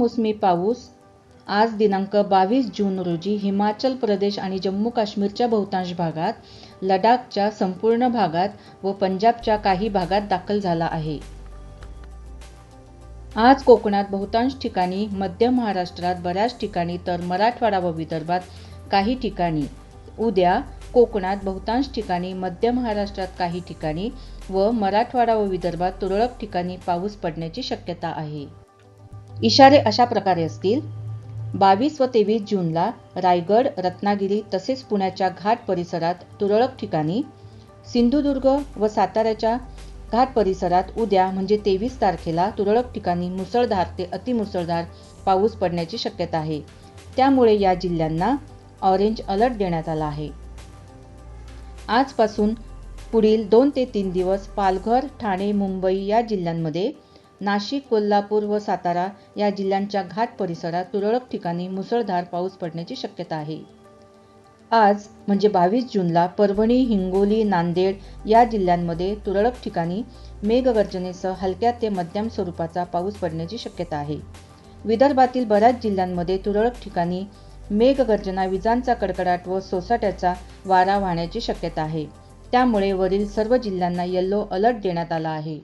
मोसमी पाऊस. आज दिनांक बावीस जून रोजी हिमाचल प्रदेश आणि जम्मू काश्मीरच्या बहुतांश भागात लडाखच्या संपूर्ण भागात व पंजाबच्या काही भागात दाखल झाला आहे. आज कोकणात बहुतांश ठिकाणी मध्य महाराष्ट्रात बऱ्याच ठिकाणी तर मराठवाडा व विदर्भात काही ठिकाणी. उद्या कोकणात बहुतांश ठिकाणी मध्य महाराष्ट्रात काही ठिकाणी व मराठवाडा व विदर्भात तुरळक ठिकाणी पाऊस पडण्याची शक्यता आहे. इशारे अशा प्रकारे असतील. बावीस व तेवीस जूनला रायगड रत्नागिरी तसेच पुण्याच्या घाट परिसरात तुरळक ठिकाणी सिंधुदुर्ग व साताऱ्याच्या घाट परिसरात उद्या म्हणजे तेवीस तारखेला तुरळक ठिकाणी मुसळधार ते अतिमुसळधार पाऊस पडण्याची शक्यता आहे. त्यामुळे या जिल्ह्यांना ऑरेंज अलर्ट देण्यात आला आहे. आजपासून पुढील दोन ते तीन दिवस पालघर ठाणे मुंबई या जिल्ह्यांमध्ये नाशिक कोल्हापूर व सातारा या जिल्ह्यांच्या घाट परिसरात तुरळक ठिकाणी मुसळधार पाऊस पडण्याची शक्यता आहे. आज म्हणजे बावीस जूनला परभणी हिंगोली नांदेड या जिल्ह्यांमध्ये तुरळक ठिकाणी मेघगर्जनेसह हलक्या ते मध्यम स्वरूपाचा पाऊस पडण्याची शक्यता आहे. विदर्भातील बऱ्याच जिल्ह्यांमध्ये तुरळक ठिकाणी मेघगर्जना विजांचा कडकडाट व सोसाट्याचा वारा वाहण्याची शक्यता आहे. त्यामुळे वरील सर्व जिल्ह्यांना येल्लो अलर्ट देण्यात आला आहे.